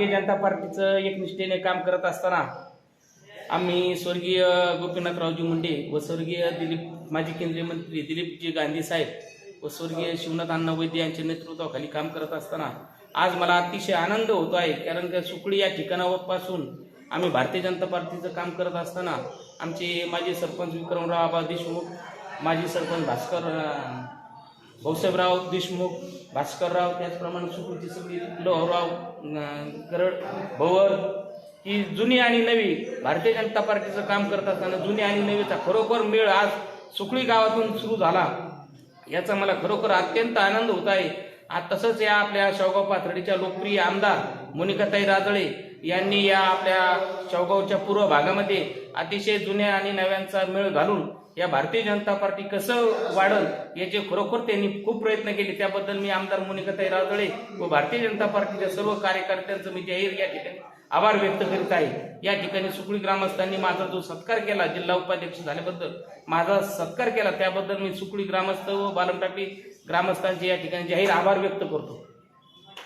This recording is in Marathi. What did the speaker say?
भारतीय जनता पार्टीचं एकनिष्ठेने काम करत असताना आम्ही स्वर्गीय गोपीनाथरावजी मुंडे व स्वर्गीय दिलीप माजी केंद्रीय मंत्री दिलीपजी गांधी साहेब व स्वर्गीय शिवनाथ अण्णा वैद्य यांच्या नेतृत्वाखाली काम करत असताना आज मला अतिशय आनंद होतो आहे कारण का सुकळी या ठिकाणापासून आम्ही भारतीय जनता पार्टीचं काम करत असताना आमचे माजी सरपंच विक्रमराव आबा देशमुख माजी सरपंच भास्कर भाऊसाहेबराव देशमुख भास्करराव त्याचप्रमाणे सुकृती सगळी लोहराव करड भवर ही जुनी आणि नवी भारतीय जनता पार्टीचं काम करत असताना जुनी आणि नवीचा खरोखर मेळ आज सुकळी गावातून सुरू झाला. याचा मला खरोखर अत्यंत आनंद होत आहे. आज तसंच या आपल्या शेवगाव पाथर्डीच्या लोकप्रिय आमदार मोनिकाताई राजळे यांनी या आपल्या शेवगावच्या पूर्व भागामध्ये अतिशय जुन्या आणि नव्यांचा मेळ घालून या भारतीय जनता पार्टी कसं वाढल याचे खरोखर त्यांनी खूप प्रयत्न केले त्याबद्दल मी आमदार मोनिकाताई राजळे व भारतीय जनता पार्टीच्या सर्व कार्यकर्त्यांचं मी जाहीर या ठिकाणी आभार व्यक्त करीत आहे. या ठिकाणी सुकळी ग्रामस्थांनी माझा जो सत्कार केला जिल्हा उपाध्यक्ष झाल्याबद्दल माझा सत्कार केला त्याबद्दल मी सुकळी ग्रामस्थ व बालमटापी ग्रामस्थांचे या ठिकाणी जाहीर आभार व्यक्त करतो.